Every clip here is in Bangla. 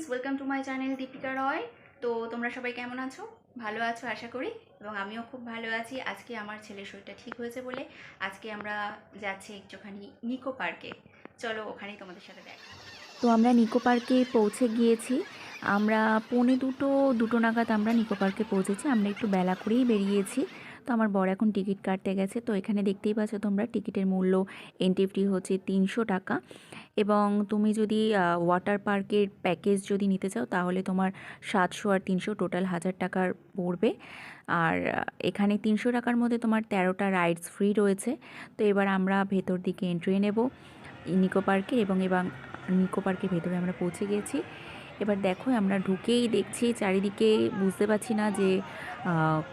Friends welcome to my channel Deepika Roy তো তোমরা সবাই কেমন আছো? ভালো আছো, আশা করি। এবং আমিও খুব ভালো আছি। আজকে আমার ছেলের শরীরটা ঠিক হয়েছে বলে আজকে আমরা যাচ্ছি একটুখানি নিকো পার্কে। চলো, ওখানেই তোমাদের সাথে দেখ তো আমরা নিকো পার্কে পৌঁছে গিয়েছি। আমরা পৌনে দুটো দুটো নাগাদ আমরা নিকো পার্কে পৌঁছেছি। আমরা একটু বেলা করেই বেরিয়েছি। তো আমার বড় এখন টিকিট কাটতে গেছে। তো এখানে দেখতেই পাচ্ছ তোমরা টিকিটের মূল্য এন্ট্রি ফি হচ্ছে তিনশো টাকা। এবং তুমি যদি ওয়াটার পার্কের প্যাকেজ যদি নিতে চাও, তাহলে তোমার সাতশো আর তিনশো টোটাল হাজার টাকার পড়বে। আর এখানে তিনশো টাকার মধ্যে তোমার তেরোটা রাইডস ফ্রি রয়েছে। তো এবার আমরা ভেতর দিকে এন্ট্রি নেব। নিকো পার্কে এবং এবং নিকো পার্কের ভেতরে আমরা পৌঁছে গেছি। এবার দেখো আমরা ঢুকেই দেখছি, চারিদিকে বুঝতে পারছি না যে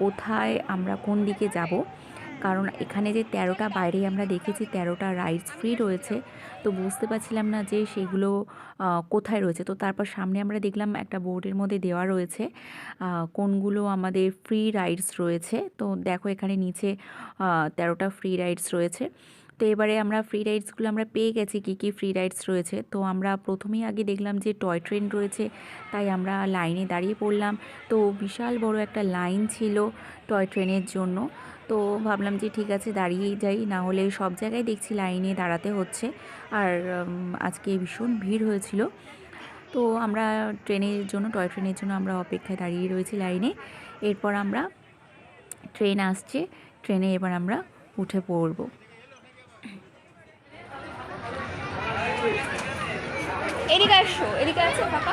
কোথায় আমরা কোন দিকে যাব। কারণ এখানে যে তেরোটা বাইরে আমরা দেখেছি তেরোটা রাইডস ফ্রি রয়েছে। তো বুঝতে পারছিলাম না যে সেগুলো কোথায় রয়েছে। তো তারপর সামনে আমরা দেখলাম একটা বোর্ডের মধ্যে দেওয়া রয়েছে কোনগুলো আমাদের ফ্রি রাইডস রয়েছে। তো দেখো এখানে নিচে তেরোটা ফ্রি রাইডস রয়েছে। তো এবারে আমরা ফ্রি রাইডসগুলো আমরা পেয়ে গেছি, কী কী ফ্রি রাইডস রয়েছে। তো আমরা প্রথমেই আগে দেখলাম যে টয় ট্রেন রয়েছে, তাই আমরা লাইনে দাঁড়িয়ে পড়লাম। তো বিশাল বড় একটা লাইন ছিল টয় ট্রেনের জন্য। তো ভাবলাম যে ঠিক আছে, দাঁড়িয়েই যাই, না হলে সব জায়গায় দেখছি লাইনে দাঁড়াতে হচ্ছে। আর আজকে ভীষণ ভিড় হয়েছিল। তো আমরা ট্রেনের জন্য টয় ট্রেনের জন্য আমরা অপেক্ষায় দাঁড়িয়ে রয়েছি লাইনে এরপর আমরা ট্রেন আসছে ট্রেনে এবার আমরা উঠে পড়ব। এদিকে আসো এদিকে আছে ফাঁকা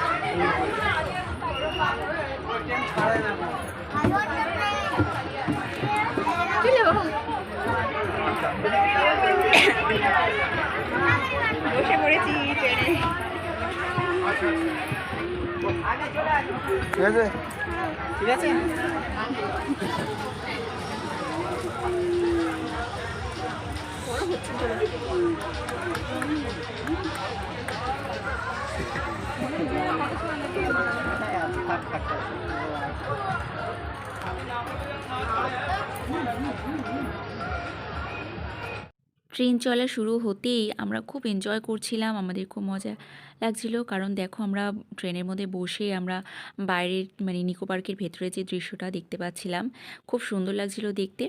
বসে পড়েছি ট্রেনে। ঠিক আছে? ঠিক আছে? Thank you. ট্রেন চলা শুরু হতেই আমরা খুব এনজয় করছিলাম, আমাদের খুব মজা লাগছিল। কারণ দেখো আমরা ট্রেনের মধ্যে বসে আমরা বাইরের মানে নিকো পার্কের ভেতরে যে দৃশ্যটা দেখতে পাচ্ছিলাম, খুব সুন্দর লাগছিল দেখতে।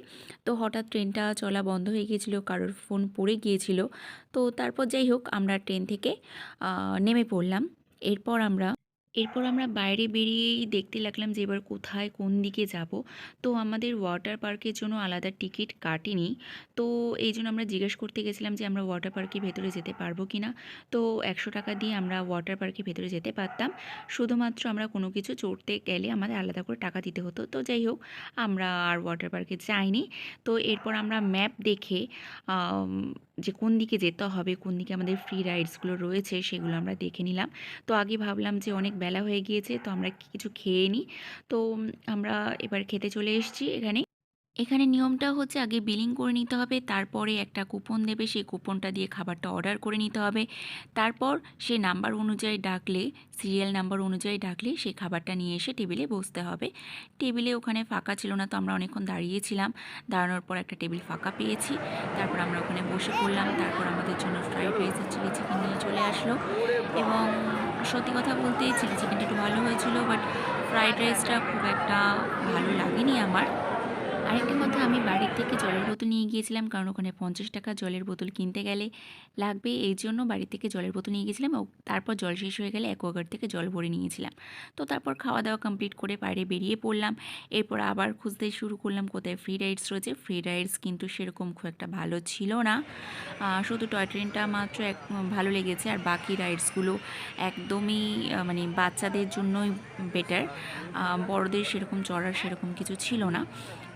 তো হঠাৎ ট্রেনটা চলা বন্ধ হয়ে গিয়েছিল, কারোর ফোন পড়ে গিয়েছিল। তো তারপর যাই হোক, আমরা ট্রেন থেকে নেমে পড়লাম। এরপর আমরা এরপর আমরা বাইরে বেরিয়েই দেখতে লাগলাম যে এবার কোথায় কোন দিকে যাব। তো আমাদের ওয়াটার পার্কের জন্য আলাদা টিকিট কাটেনি। তো এই জন্য আমরা জিজ্ঞেস করতে গেছিলাম যে আমরা ওয়াটার পার্কের ভেতরে যেতে পারব কি না তো একশো টাকা দিয়ে আমরা ওয়াটার পার্কের ভেতরে যেতে পারতাম। শুধুমাত্র আমরা কোনো কিছু চড়তে গেলে আমাদের আলাদা করে টাকা দিতে হতো। তো যাই হোক, আমরা আর ওয়াটার পার্কে যাইনি। তো এরপর আমরা ম্যাপ দেখে যে কোন দিকে যেতে হবে, কোন দিকে আমাদের ফ্রি রাইডসগুলো রয়েছে সেগুলো আমরা দেখে নিলাম। তো আগে ভাবলাম যে অনেক বেলা হয়ে গিয়েছে, তো আমরা কিছু খেয়ে নিই তো আমরা এবার খেতে চলে এসেছি এখানে। এখানে নিয়মটা হচ্ছে আগে বিলিং করে নিতে হবে, তারপরে একটা কুপন দেবে, সেই কুপনটা দিয়ে খাবারটা অর্ডার করে নিতে হবে। তারপর সে নাম্বার অনুযায়ী ডাকলে সিরিয়াল নাম্বার অনুযায়ী ডাকলে সেই খাবারটা নিয়ে এসে টেবিলে বসতে হবে। টেবিলে ওখানে ফাঁকা ছিল না, তো আমরা অনেকক্ষণ দাঁড়িয়েছিলাম। দাঁড়ানোর পর একটা টেবিল ফাঁকা পেয়েছি। তারপর আমরা ওখানে বসে পড়লাম। তারপর আমাদের জন্য ফ্রাইড রাইস আর চিলি চিকেন নিয়ে চলে আসলো। এবং সত্যি কথা বলতে চিলি চিকেনটা একটু ভালো হয়েছিল বাট ফ্রাইড রাইসটা খুব একটা ভালো লাগেনি আমার। আরেকটা কথা, আমি বাড়ির থেকে জলের বোতল নিয়ে গিয়েছিলাম, কারণ ওখানে পঞ্চাশ টাকা জলের বোতল কিনতে গেলে লাগবে। এই জন্য বাড়ি থেকে জলের বোতল নিয়ে গিয়েছিলাম তারপর জল শেষ হয়ে গেলে অ্যাকোয়াগার্ড থেকে জল ভরে নিয়েছিলাম। তো তারপর খাওয়া দাওয়া কমপ্লিট করে বাইরে বেরিয়ে পড়লাম। এরপর আবার খুঁজতে শুরু করলাম কোথায় ফ্রি রাইডস রয়েছে। ফ্রি রাইডস কিন্তু সেরকম খুব একটা ভালো ছিল না। শুধু টয় ট্রেনটা মাত্র এক, ভালো লেগেছে, আর বাকি রাইডসগুলো একদমই মানে বাচ্চাদের জন্যই বেটার বড়দের সেরকম, চড়ার সেরকম কিছু ছিল না।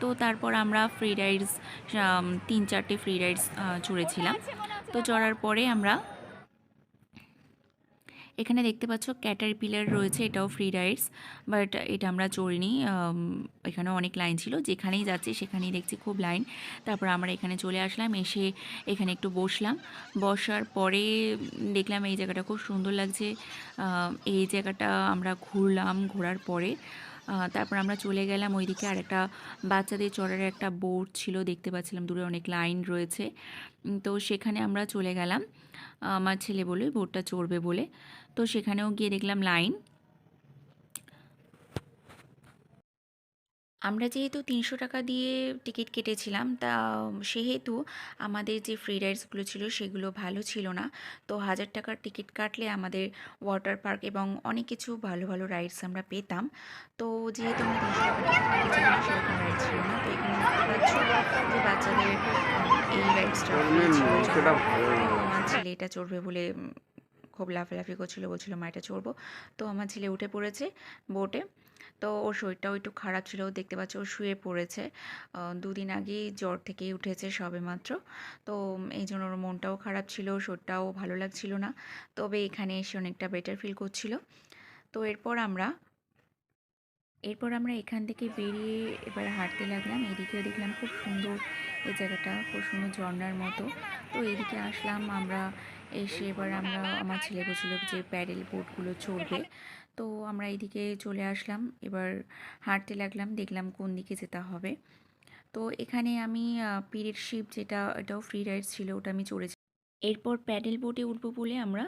তো তারপর আমরা ফ্রি রাইডস তিন চারটে ফ্রি রাইডস চড়েছিলাম। তো চড়ার পরে আমরা এখানে দেখতে পাচ্ছ ক্যাটার পিলার রয়েছে, এটাও ফ্রি রাইডস বাট এটা আমরা চড়িনি এখানে অনেক লাইন ছিল, যেখানেই যাচ্ছি সেখানেই দেখছি খুব লাইন তারপর আমরা এখানে চলে আসলাম, এসে এখানে একটু বসলাম। বসার পরে দেখলাম এই জায়গাটা খুব সুন্দর লাগছে এই জায়গাটা আমরা ঘুরলাম, ঘোরার পরে তারপর আমরা চলে গেলাম ওইদিকে আর একটা বাচ্চাদের চড়ার একটা বোর্ড ছিল, দেখতে পাচ্ছিলাম দূরে অনেক লাইন রয়েছে। তো সেখানে আমরা চলে গেলাম। আমার ছেলে বলে বোর্ডটা চড়বে বলে। তো সেখানেও গিয়ে দেখলাম লাইন। আমরা যেহেতু তিনশো টাকা দিয়ে টিকিট কেটেছিলাম তা সেহেতু আমাদের যে ফ্রি রাইডসগুলো ছিল সেগুলো ভালো ছিল না। তো হাজার টাকার টিকিট কাটলে আমাদের ওয়াটার পার্ক এবং অনেক কিছু ভালো ভালো রাইডস আমরা পেতাম। তো যেহেতু আমরা তিনশো টাকা টিকিট কেটেছিলাম সেরকম রাইড ছিল না। তো এখানে দেখতে পাচ্ছ যে বাচ্চাদের এই রাইডসটা। আমার ছেলে এটা চড়বে বলে খুব লাফালাফি করছিল বলছিল মা এটা চড়বো। তো আমার ছেলে উঠে পড়েছে বোটে। তো ওর শরীরটাও একটু খারাপ ছিল দেখতে পাচ্ছ ও শুয়ে পড়েছে। দুদিন আগেই জ্বর থেকেই উঠেছে সবে মাত্র তো এই জন্য ওর মনটাও খারাপ ছিল, শরীরটাও ভালো লাগছিল না। তবে এখানে এসে অনেকটা বেটার ফিল করছিল। তো এরপর আমরা এরপর আমরা এখান থেকে বেরিয়ে এবার হাঁটতে লাগলাম। এদিকেও দেখলাম খুব সুন্দর এই জায়গাটা, খুব সুন্দর ঝর্ণার মতো। তো এদিকে আসলাম আমরা এসে এবার আমরা আমার ছেলে বলছিল যে প্যাডেল বোর্ডগুলো চড়বে। তো আমরা এইদিকে চলে আসলাম। এবার হাঁটতে লাগলাম, দেখলাম কোন দিকে যেতে হবে। তো এখানে আমি পিরিয়ড শিপ যেটা, এটাও ফ্রি রাইড ছিল, ওটা আমি চড়েছি। এরপর প্যাডেল বোটে উঠবো বলে আমরা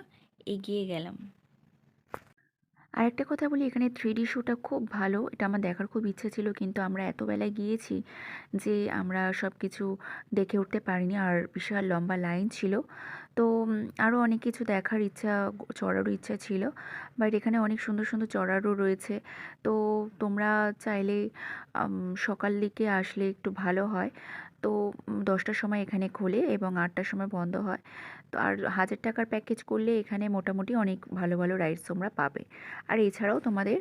এগিয়ে গেলাম। আরেকটা কথা বলি, এখানে থ্রি ডি শোটা খুব ভালো, এটা আমার দেখার খুব ইচ্ছে ছিল, কিন্তু আমরা এত বেলায় গিয়েছি যে আমরা সব কিছু দেখে উঠতে পারিনি, আর বিশাল লম্বা লাইন ছিল। তো আরও অনেক কিছু দেখার ইচ্ছা, চড়ারও ইচ্ছা ছিল বাট এখানে অনেক সুন্দর সুন্দর চড়ারও রয়েছে। তো, তোমরা চাইলে সকাল দিকে আসলে একটু ভালো হয়। তো দশটার সময় এখানে খোলে এবং আটটার সময় বন্ধ হয়। তো, আর হাজার টাকার প্যাকেজ করলে এখানে মোটামুটি অনেক ভালো ভালো রাইডস তোমরা পাবে। আর এছাড়াও তোমাদের,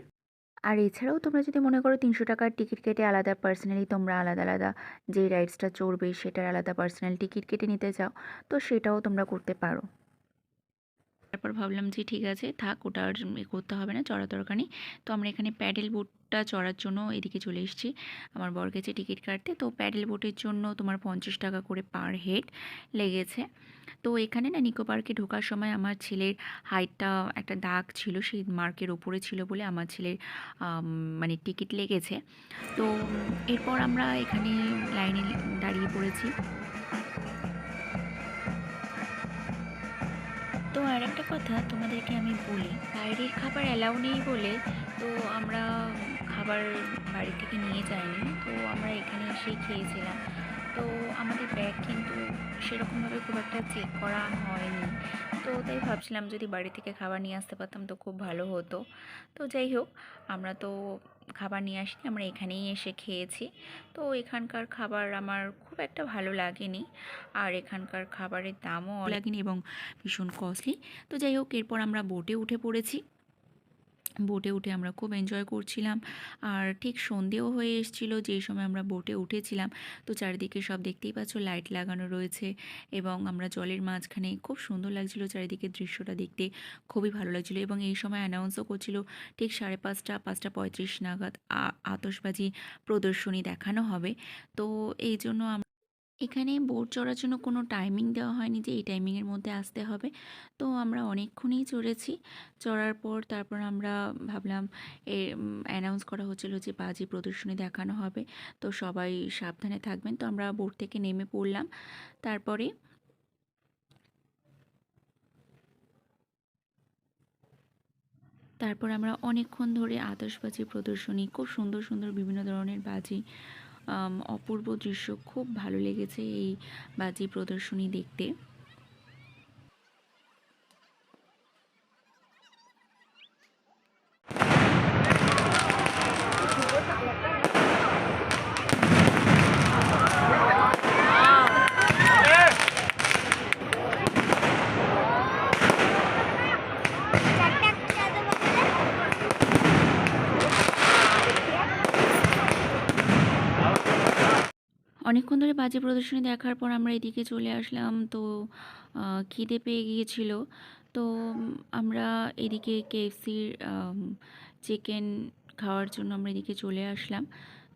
আর এছাড়াও তোমরা যদি মনে করো তিনশো টাকার টিকিট কেটে আলাদা পার্সোনালি তোমরা আলাদা আলাদা যে রাইডসটা চড়বে সেটার আলাদা পার্সোনাল টিকিট কেটে নিতে চাও, তো সেটাও তোমরা করতে পারো। তারপর ভাবলাম যে ঠিক আছে, থাক ওটা আর করতে হবে না চড়া দরকার নেই। তো আমরা এখানে প্যাডেল বোটটা চড়ার জন্য এদিকে চলে এসেছি। আমার বর গেছে টিকিট কাটতে। তো প্যাডেল বোটের জন্য তোমার পঞ্চাশ টাকা করে পার হেড লেগেছে। তো এখানে না নিকো পার্কে ঢোকার সময় আমার ছেলের হাইটটা একটা দাগ ছিল, সেই মার্কের ওপরে ছিল বলে আমার ছেলের মানে টিকিট লেগেছে। তো এরপর আমরা এখানে লাইনে দাঁড়িয়ে পড়েছি। কথা তোমাদেরকে আমি বলি। বাইরের খাবার অ্যালাউ নেই বলে তো আমরা খাবার বাড়ি থেকে নিয়ে যাইনি। তো আমরা এখানে এসেই খেয়েছিলাম। তো আমাদের ব্যাগ কিন্তু সেরকমভাবে খুব একটা চেক করা হয়নি। তো তাই ভাবছিলাম যদি বাড়ি থেকে খাবার নিয়ে আসতে পারতাম তো খুব ভালো হতো। তো যাই হোক, আমরা তো খাবার নিয়ে আসিনি, আমরা এখানেই এসে খেয়েছি। তো এখানকার খাবার আমার খুব একটা ভালো লাগেনি। আর এখানকার খাবারের দামও লাগেনি এবং ভীষণ কস্টলি তো যাই হোক, এরপর আমরা বোটে উঠে পড়েছি। বোটে উঠে আমরা খুব এনজয় করছিলাম। আর ঠিক সন্ধেও হয়ে এসেছিল, যেই সময় আমরা বোটে উঠেছিলাম। তো চারিদিকে সব দেখতেই পাচ্ছ লাইট লাগানো রয়েছে এবং আমরা জলের মাঝখানে খুব সুন্দর লাগছিল চারিদিকে দৃশ্যটা দেখতে। খুবই ভালো লাগছিল এবং এই সময় অ্যানাউন্সও করছিল, ঠিক সাড়ে পাঁচটা পাঁচটা পঁয়ত্রিশ নাগাদ আ- আতশবাজি প্রদর্শনী দেখানো হবে। তো এই জন্য এখানে বোট চড়ার জন্য কোনো টাইমিং দেওয়া হয়নি যে এই টাইমিংয়ের মধ্যে আসতে হবে। তো আমরা অনেকক্ষণই চড়েছি। চড়ার পর তারপর আমরা ভাবলাম, এ অ্যানাউন্স করা হচ্ছিল যে বাজি প্রদর্শনী দেখানো হবে। তো সবাই সাবধানে থাকবেন। তো আমরা বোট থেকে নেমে পড়লাম। তারপরে তারপর আমরা অনেকক্ষণ ধরে আতশবাজি প্রদর্শনী, খুব সুন্দর সুন্দর বিভিন্ন ধরনের বাজি অপূর্ব দৃশ্য। খুব ভালো লেগেছে এই বাজি প্রদর্শনী দেখতে। অনেকক্ষণ ধরে বাজে প্রদর্শনী দেখার পর আমরা এদিকে চলে আসলাম। তো খিদে পেয়ে গিয়েছিল। তো আমরা এদিকে কেএফসির চিকেন খাওয়ার জন্য আমরা এদিকে চলে আসলাম।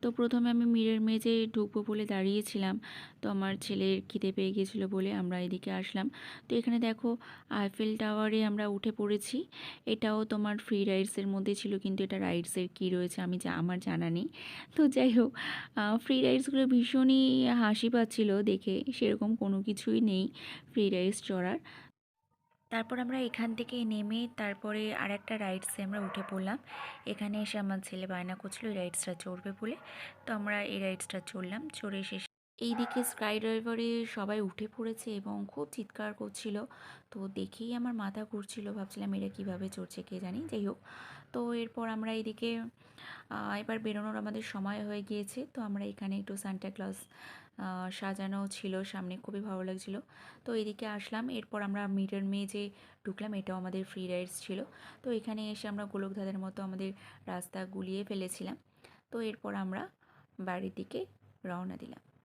তো প্রথমে আমি মিরের মেজে ঢুকবো বলে দাঁড়িয়েছিলাম। তো আমার ছেলের খিদে পেয়ে গিয়েছিল বলে আমরা এদিকে আসলাম। তো এখানে দেখো আইফেল টাওয়ারে আমরা উঠে পড়েছি। এটাও তোমার ফ্রি রাইডসের মধ্যে ছিল, কিন্তু এটা রাইডসের কী রয়েছে আমি যা আমার জানা নেই। তো যাই হোক ফ্রি রাইডসগুলো ভীষণই হাসি পাচ্ছিল দেখে, সেরকম কোনো কিছুই নেই ফ্রি রাইডস চড়ার। তারপর আমরা এখান থেকে নেমে তারপরে আর একটা রাইডসে আমরা উঠে পড়লাম। এখানে এসে আমার ছেলে বায়না করছিল, এই রাইডসটা চড়বে বলে। তো আমরা এই রাইডসটা চড়লাম, চড়ে শেষ এইদিকে স্কাই ড্রাইভারে সবাই উঠে পড়েছে এবং খুব চিৎকার করছিল। তো দেখেই আমার মাথা ঘুরছিল, ভাবছিলাম এরা কীভাবে চড়ছে কে জানি, যাই হোক। তো এরপর আমরা এইদিকে এবার বেরোনোর আমাদের সময় হয়ে গিয়েছে। তো আমরা এখানে একটু সান্টা সাজানো ছিল সামনে, খুবই ভালো লাগছিল। তো এদিকে আসলাম, এরপর আমরা মিটার যে ঢুকলাম, এটাও আমাদের ফ্রি রাইডস ছিল। তো এখানে এসে আমরা গোলকধাঁধার মতো আমাদের রাস্তা গুলিয়ে ফেলেছিলাম। তো এরপর আমরা বাড়ির দিকে রওনা দিলাম।